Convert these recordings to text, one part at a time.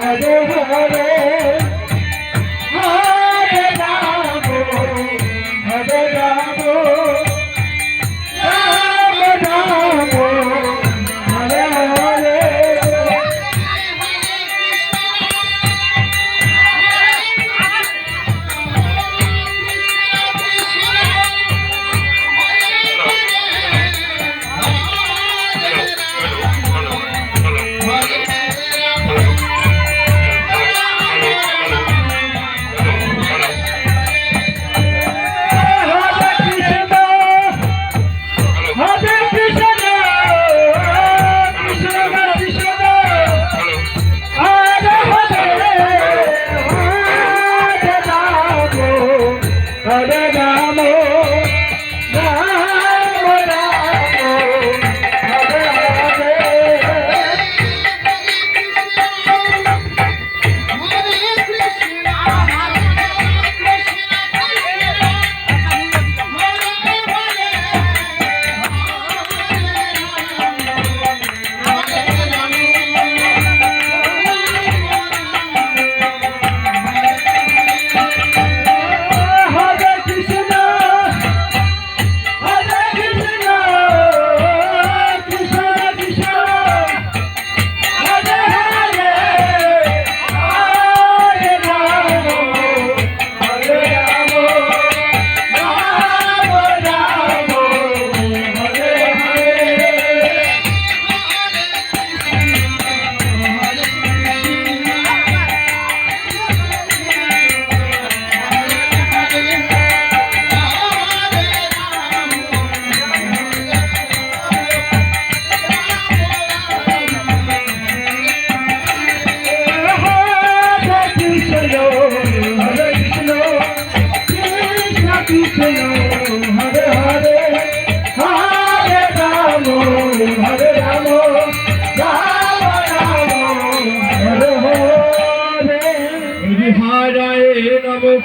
हरे हरे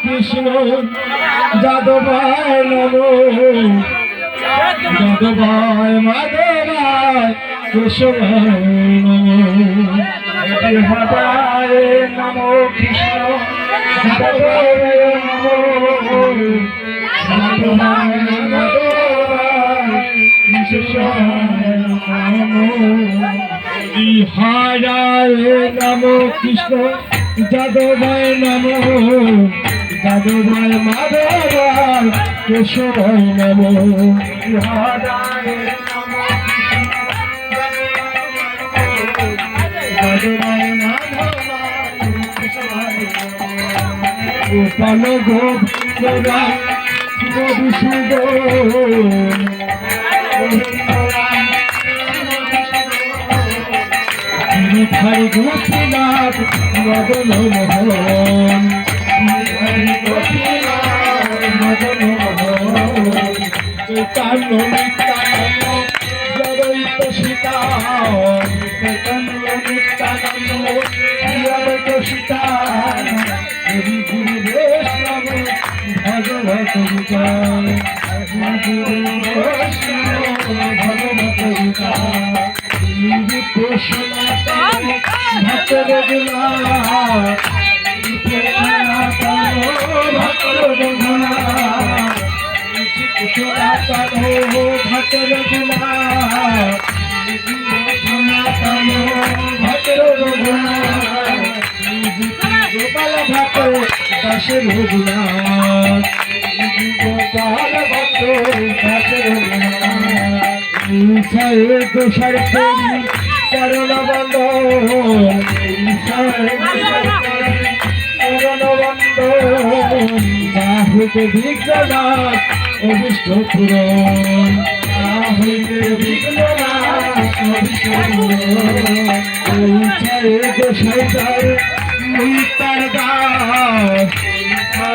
কৃষ্ণ, যাদবায় নম। যাদবায়, মাধবায় কেশবায় নম। হরায় নম কৃষ্ণ, যাদবায় নম। যাদবায় কৃষ্ণ, যাদবায় নম। যাদবায় মাধবায় কেশবায় নম গোপাল মধুসূদন মিঠাই গোপীনাথ মদন মোহন মিঠাই ঈশায় দোষার প্রেমী চরণ বন্দন যাহুকে বিঘ্ননাথ অভিষ্ট পূরণ যাহুকে বিঘ্ননাথ অভিষ্ট পূরণ ঈশায় দোষার প্রেমী মিতার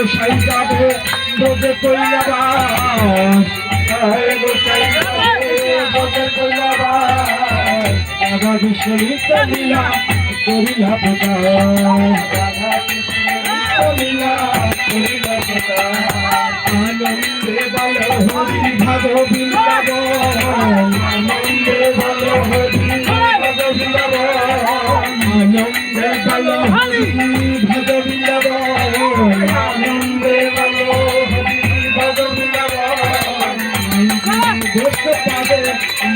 গোসাই যাবে বোঝে কইলা বাস। হায় গোসাই যাবে বোঝে কইলা বাস। রাধা কৃষ্ণ লীলা, করিলা প্রকাশ রাধা কৃষ্ণ লীলা, করিলা প্রকাশ আনন্দে বল হরি ভাগ বৃন্দাব আনন্দে বল হরি ভাগ বৃন্দাব আনন্দে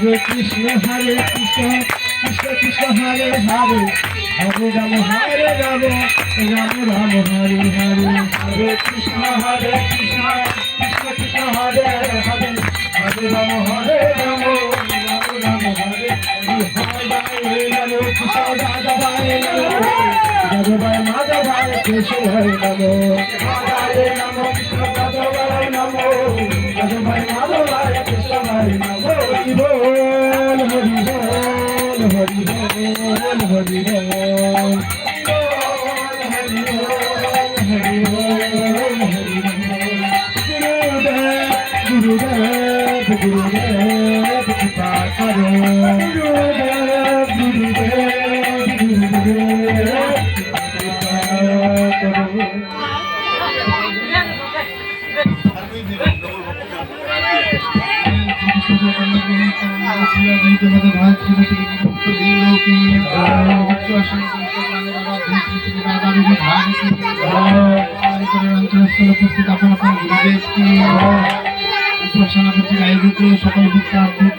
হরে কৃষ্ণ হরে কৃষ্ণ কৃষ্ণ কৃষ্ণ, হরে হরে। হরে রাম হরে রাম রাম রাম, হরে হরে। হরে কৃষ্ণ হরে কৃষ্ণ কৃষ্ণ কৃষ্ণ, হরে হরে। হরে রাম হরে রাম রাম রাম, হরে হরে। হরে কৃষ্ণ রাধাবায় নমো রাধাবায় মাধবায় কৃষ্ণায় নমো রাধায় নমো কৃষ্ণ হরি বল হরি বল হরি বল হরি বল হরি বল গুরুদেব গুরুদেব গুরুদেব কৃপা করো উপস্থিত আপনার গুরুদেবকে উপাসনা করছি গায়ে সকল বিদ্যার্থীদের